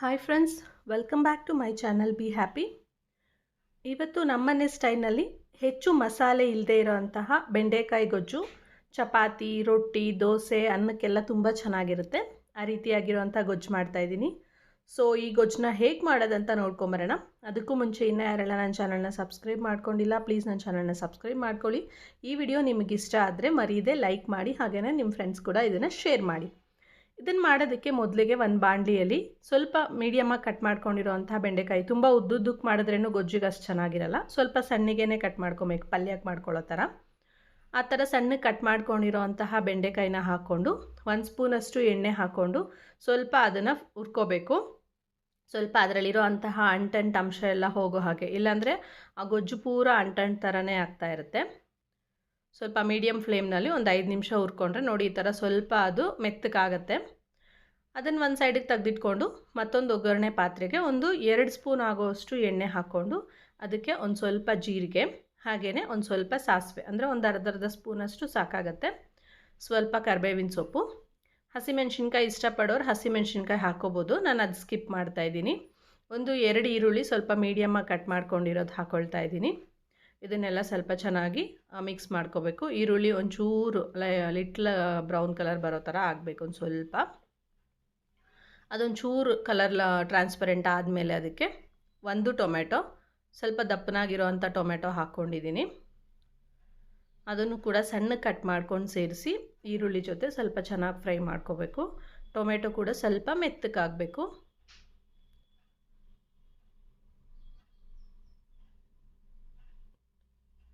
Hi friends welcome back to my channel be happy ಇವತ್ತು ನಮ್ಮನೆ ಸ್ಟೈಲ್ನಲ್ಲಿ ಹೆಚ್ಚು ಮಸಾಲೆ ಇಲ್ಲದೆ ಇರೋಂತಹ ಬೆಂಡೆಕಾಯಿ ಗೊಜ್ಜು, ಚಪಾತಿ, ರೊಟ್ಟಿ, ದೋಸೆ ಅನ್ನಕ್ಕೆಲ್ಲ ತುಂಬ ಚೆನ್ನಾಗಿರುತ್ತೆ. ಆ ರೀತಿಯಾಗಿರುವಂಥ ಗೊಜ್ಜು ಮಾಡ್ತಾಯಿದ್ದೀನಿ ಸೊ ಈ ಗೊಜ್ಜನ್ನ ಹೇಗೆ ಮಾಡೋದಂತ ನೋಡ್ಕೊಂಬರೋಣ. ಅದಕ್ಕೂ ಮುಂಚೆ ಇನ್ನೂ ಯಾರೆಲ್ಲ ನನ್ನ ಚಾನಲ್ನ ಸಬ್ಸ್ಕ್ರೈಬ್ ಮಾಡ್ಕೊಂಡಿಲ್ಲ ಪ್ಲೀಸ್ ನನ್ನ ಚಾನಲ್ನ ಸಬ್ಸ್ಕ್ರೈಬ್ ಮಾಡ್ಕೊಳ್ಳಿ. ಈ ವಿಡಿಯೋ ನಿಮಗಿಷ್ಟ ಆದರೆ ಮರೀದೆ ಲೈಕ್ ಮಾಡಿ ಹಾಗೆಯೇ ನಿಮ್ಮ ಫ್ರೆಂಡ್ಸ್ ಕೂಡ ಇದನ್ನು ಶೇರ್ ಮಾಡಿ. ಇದನ್ನು ಮಾಡೋದಕ್ಕೆ ಮೊದಲಿಗೆ ಒಂದು ಬಾಣಲಿಯಲ್ಲಿ ಸ್ವಲ್ಪ ಮೀಡಿಯಮಾಗಿ ಕಟ್ ಮಾಡ್ಕೊಂಡಿರೋವಂಥ ಬೆಂಡೆಕಾಯಿ ತುಂಬ ಉದ್ದುದ್ದಕ್ಕೆ ಮಾಡಿದ್ರೇನು ಗೊಜ್ಜಿಗೆ ಅಷ್ಟು ಚೆನ್ನಾಗಿರಲ್ಲ. ಸ್ವಲ್ಪ ಸಣ್ಣಗೇನೆ ಕಟ್ ಮಾಡ್ಕೊಬೇಕು ಪಲ್ಯಕ್ಕೆ ಮಾಡ್ಕೊಳ್ಳೋ ಥರ. ಆ ಥರ ಸಣ್ಣಗೆ ಕಟ್ ಮಾಡ್ಕೊಂಡಿರೋ ಅಂತಹ ಬೆಂಡೆಕಾಯಿನ ಹಾಕ್ಕೊಂಡು ಒಂದು ಸ್ಪೂನಷ್ಟು ಎಣ್ಣೆ ಹಾಕ್ಕೊಂಡು ಸ್ವಲ್ಪ ಅದನ್ನು ಹುರ್ಕೋಬೇಕು. ಸ್ವಲ್ಪ ಅದರಲ್ಲಿರೋ ಅಂತಹ ಅಂಟಂಟ್ ಅಂಶ ಎಲ್ಲ ಹೋಗೋ ಹಾಗೆ. ಇಲ್ಲಾಂದರೆ ಆ ಗೊಜ್ಜು ಪೂರ ಅಂಟಂಟ್ ಥರನೇ ಆಗ್ತಾ ಇರುತ್ತೆ. ಸ್ವಲ್ಪ ಮೀಡಿಯಮ್ ಫ್ಲೇಮ್ನಲ್ಲಿ ಒಂದು ಐದು ನಿಮಿಷ ಹುರ್ಕೊಂಡ್ರೆ ನೋಡಿ ಈ ಥರ ಸ್ವಲ್ಪ ಅದು ಮೆತ್ತಕ್ಕಾಗತ್ತೆ ಅದನ್ನು ಒಂದು ಸೈಡಿಗೆ ತೆಗೆದಿಟ್ಕೊಂಡು ಮತ್ತೊಂದು ಒಗ್ಗರಣೆ ಪಾತ್ರೆಗೆ ಒಂದು ಎರಡು ಸ್ಪೂನ್ ಆಗೋವಷ್ಟು ಎಣ್ಣೆ ಹಾಕ್ಕೊಂಡು ಅದಕ್ಕೆ ಒಂದು ಸ್ವಲ್ಪ ಜೀರಿಗೆ ಹಾಗೆಯೇ ಒಂದು ಸ್ವಲ್ಪ ಸಾಸಿವೆ, ಅಂದರೆ ಒಂದು ಅರ್ಧ ಅರ್ಧ ಸ್ಪೂನಷ್ಟು ಸಾಕಾಗತ್ತೆ. ಸ್ವಲ್ಪ ಕರ್ಬೇವಿನ ಸೊಪ್ಪು, ಹಸಿಮೆಣ್ಸಿನ್ಕಾಯಿ ಇಷ್ಟಪಡೋರು ಹಸಿಮೆಣ್ಸಿನ್ಕಾಯಿ ಹಾಕೋಬೋದು. ನಾನು ಅದು ಸ್ಕಿಪ್ ಮಾಡ್ತಾಯಿದ್ದೀನಿ ಒಂದು ಎರಡು ಈರುಳ್ಳಿ ಸ್ವಲ್ಪ ಮೀಡಿಯಮ್ಮಾಗಿ ಕಟ್ ಮಾಡ್ಕೊಂಡಿರೋದು ಹಾಕ್ಕೊಳ್ತಾ ಇದ್ದೀನಿ. ಇದನ್ನೆಲ್ಲ ಸ್ವಲ್ಪ ಚೆನ್ನಾಗಿ ಮಿಕ್ಸ್ ಮಾಡ್ಕೋಬೇಕು. ಈರುಳ್ಳಿ ಒಂಚೂರು ಲಿಟ್ಲ ಬ್ರೌನ್ ಕಲರ್ ಬರೋ ಥರ ಆಗಬೇಕು ಒಂದು ಸ್ವಲ್ಪ. ಅದೊಂಚೂರು ಕಲರ್ ಟ್ರಾನ್ಸ್ಪರೆಂಟ್ ಆದಮೇಲೆ ಅದಕ್ಕೆ ಒಂದು ಟೊಮೆಟೊ, ಸ್ವಲ್ಪ ದಪ್ಪನಾಗಿರೋವಂಥ ಟೊಮೆಟೊ ಹಾಕ್ಕೊಂಡಿದ್ದೀನಿ. ಅದನ್ನು ಕೂಡ ಸಣ್ಣ ಕಟ್ ಮಾಡ್ಕೊಂಡು ಸೇರಿಸಿ ಈರುಳ್ಳಿ ಜೊತೆ ಸ್ವಲ್ಪ ಚೆನ್ನಾಗಿ ಫ್ರೈ ಮಾಡ್ಕೋಬೇಕು. ಟೊಮೆಟೊ ಕೂಡ ಸ್ವಲ್ಪ ಮೆತ್ತಗಾಗಬೇಕು.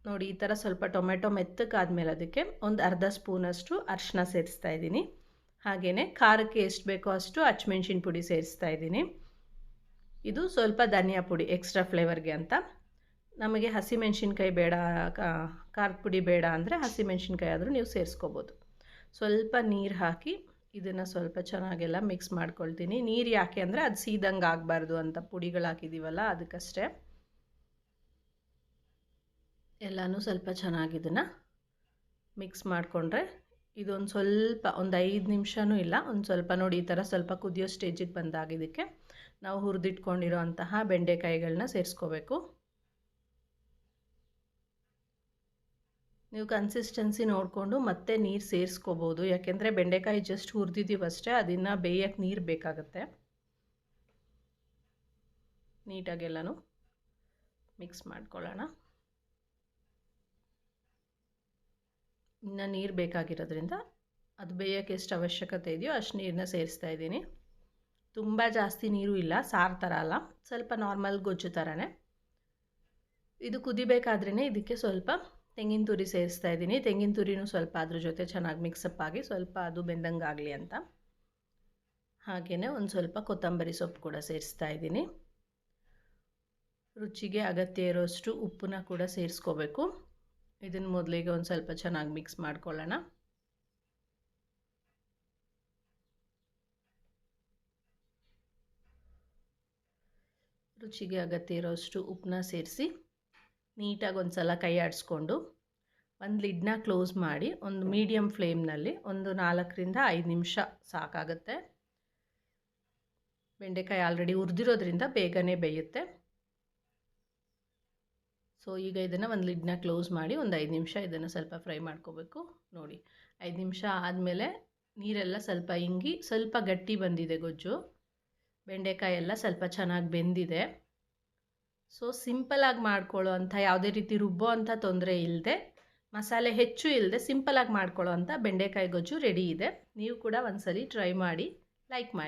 ನೋಡಿ, ಈ ಥರ ಸ್ವಲ್ಪ ಟೊಮೆಟೊ ಮೆತ್ತಕ್ಕಾದ್ಮೇಲೆ ಅದಕ್ಕೆ ಒಂದು ಅರ್ಧ ಸ್ಪೂನಷ್ಟು ಅರಿಶಿನ ಸೇರಿಸ್ತಾ ಇದ್ದೀನಿ. ಹಾಗೆಯೇ ಖಾರಕ್ಕೆ ಎಷ್ಟು ಬೇಕೋ ಅಷ್ಟು ಹಚ್ಮೆಣ್ಸಿನ ಪುಡಿ ಸೇರಿಸ್ತಾ ಇದ್ದೀನಿ. ಇದು ಸ್ವಲ್ಪ ಧನಿಯಾ ಪುಡಿ, ಎಕ್ಸ್ಟ್ರಾ ಫ್ಲೇವರ್ಗೆ ಅಂತ. ನಮಗೆ ಹಸಿಮೆಣ್ಸಿನ್ಕಾಯಿ ಬೇಡ ಖಾರದ ಪುಡಿ ಬೇಡ ಅಂದರೆ ಹಸಿಮೆಣ್ಸಿನ್ಕಾಯಿ ಆದರೂ ನೀವು ಸೇರಿಸ್ಕೋಬೋದು. ಸ್ವಲ್ಪ ನೀರು ಹಾಕಿ ಇದನ್ನು ಸ್ವಲ್ಪ ಚೆನ್ನಾಗೆಲ್ಲ ಮಿಕ್ಸ್ ಮಾಡ್ಕೊಳ್ತೀನಿ. ನೀರು ಯಾಕೆ ಅಂದರೆ ಅದು ಸೀದಂಗೆ ಆಗಬಾರ್ದು ಅಂತ ಪುಡಿಗಳು ಹಾಕಿದ್ದೀವಲ್ಲ ಅದಕ್ಕಷ್ಟೇ. ಎಲ್ಲನೂ ಸ್ವಲ್ಪ ಚೆನ್ನಾಗಿ ಇದನ್ನು ಮಿಕ್ಸ್ ಮಾಡಿಕೊಂಡ್ರೆ ಇದೊಂದು ಸ್ವಲ್ಪ ಒಂದು ಐದು ನಿಮಿಷವೂ ಇಲ್ಲ, ಒಂದು ಸ್ವಲ್ಪ ನೋಡಿ ಈ ಥರ ಸ್ವಲ್ಪ ಕುದಿಯೋ ಸ್ಟೇಜಿಗೆ ಬಂದಾಗಿದ್ದಕ್ಕೆ ನಾವು ಹುರಿದಿಟ್ಕೊಂಡಿರೋ ಅಂತಹ ಬೆಂಡೆಕಾಯಿಗಳನ್ನ ಸೇರಿಸ್ಕೋಬೇಕು. ನೀವು ಕನ್ಸಿಸ್ಟೆನ್ಸಿ ನೋಡಿಕೊಂಡು ಮತ್ತೆ ನೀರು ಸೇರಿಸ್ಕೋಬೋದು, ಯಾಕೆಂದರೆ ಬೆಂಡೆಕಾಯಿ ಜಸ್ಟ್ ಹುರಿದಿದ್ದೀವಷ್ಟೇ ಅದನ್ನು ಬೇಯಕ್ಕೆ ನೀರು ಬೇಕಾಗುತ್ತೆ. ನೀಟಾಗೆಲ್ಲನೂ ಮಿಕ್ಸ್ ಮಾಡ್ಕೊಳ್ಳೋಣ. ಇನ್ನು ನೀರು ಬೇಕಾಗಿರೋದ್ರಿಂದ ಅದು ಬೇಯೋಕ್ಕೆ ಎಷ್ಟು ಅವಶ್ಯಕತೆ ಇದೆಯೋ ಅಷ್ಟು ನೀರನ್ನ ಸೇರಿಸ್ತಾ ಇದ್ದೀನಿ. ತುಂಬ ಜಾಸ್ತಿ ನೀರು ಇಲ್ಲ, ಸಾರು ಥರ ಅಲ್ಲ, ಸ್ವಲ್ಪ ನಾರ್ಮಲ್ ಗೊಜ್ಜು ಥರನೇ ಇದು ಕುದಿಬೇಕಾದ್ರೇ ಇದಕ್ಕೆ ಸ್ವಲ್ಪ ತೆಂಗಿನ ತುರಿ ಸೇರಿಸ್ತಾ ಇದ್ದೀನಿ. ತೆಂಗಿನ ತುರಿನೂ ಸ್ವಲ್ಪ ಅದ್ರ ಜೊತೆ ಚೆನ್ನಾಗಿ ಮಿಕ್ಸಪ್ ಆಗಿ ಸ್ವಲ್ಪ ಅದು ಬೆಂದಂಗೆ ಆಗಲಿ ಅಂತ. ಹಾಗೆಯೇ ಒಂದು ಸ್ವಲ್ಪ ಕೊತ್ತಂಬರಿ ಸೊಪ್ಪು ಕೂಡ ಸೇರಿಸ್ತಾ ಇದ್ದೀನಿ. ರುಚಿಗೆ ಅಗತ್ಯ ಇರೋಷ್ಟು ಉಪ್ಪನ್ನ ಕೂಡ ಸೇರಿಸ್ಕೋಬೇಕು. ಇದನ್ನು ಮೊದಲಿಗೆ ಒಂದು ಸ್ವಲ್ಪ ಚೆನ್ನಾಗಿ ಮಿಕ್ಸ್ ಮಾಡ್ಕೊಳ್ಳೋಣ. ರುಚಿಗೆ ಅಗತ್ಯ ಇರೋಷ್ಟು ಉಪ್ಪನ್ನ ಸೇರಿಸಿ ನೀಟಾಗಿ ಒಂದು ಸಲ ಕೈ ಆಡಿಸ್ಕೊಂಡು ಒಂದು ಲಿಡ್ನ ಕ್ಲೋಸ್ ಮಾಡಿ ಒಂದು ಮೀಡಿಯಮ್ ಫ್ಲೇಮ್ನಲ್ಲಿ ಒಂದು ನಾಲ್ಕರಿಂದ ಐದು ನಿಮಿಷ ಸಾಕಾಗುತ್ತೆ. ಬೆಂಡೆಕಾಯಿ ಆಲ್ರೆಡಿ ಹುರಿದಿರೋದ್ರಿಂದ ಬೇಗನೆ ಬೇಯುತ್ತೆ. ಸೊ ಈಗ ಇದನ್ನು ಒಂದು ಲಿಡ್ನ ಕ್ಲೋಸ್ ಮಾಡಿ ಒಂದು ಐದು ನಿಮಿಷ ಇದನ್ನು ಸ್ವಲ್ಪ ಫ್ರೈ ಮಾಡ್ಕೋಬೇಕು. ನೋಡಿ, ಐದು ನಿಮಿಷ ಆದಮೇಲೆ ನೀರೆಲ್ಲ ಸ್ವಲ್ಪ ಇಂಗಿ, ಸ್ವಲ್ಪ ಗಟ್ಟಿ ಬಂದಿದೆ ಗೊಜ್ಜು. ಬೆಂಡೆಕಾಯಿ ಎಲ್ಲ ಸ್ವಲ್ಪ ಚೆನ್ನಾಗಿ ಬೆಂದಿದೆ. ಸೊ ಸಿಂಪಲಾಗಿ ಮಾಡ್ಕೊಳ್ಳೋ ಅಂಥ ಯಾವುದೇ ರೀತಿ ರುಬ್ಬೋ ಅಂಥ ತೊಂದರೆ ಇಲ್ಲದೆ ಮಸಾಲೆ ಹೆಚ್ಚು ಇಲ್ಲದೆ ಸಿಂಪಲಾಗಿ ಮಾಡ್ಕೊಳ್ಳೋ ಅಂಥ ಬೆಂಡೆಕಾಯಿ ಗೊಜ್ಜು ರೆಡಿ ಇದೆ. ನೀವು ಕೂಡ ಒಂದ್ಸಲಿ ಟ್ರೈ ಮಾಡಿ ಲೈಕ್ ಮಾಡಿ.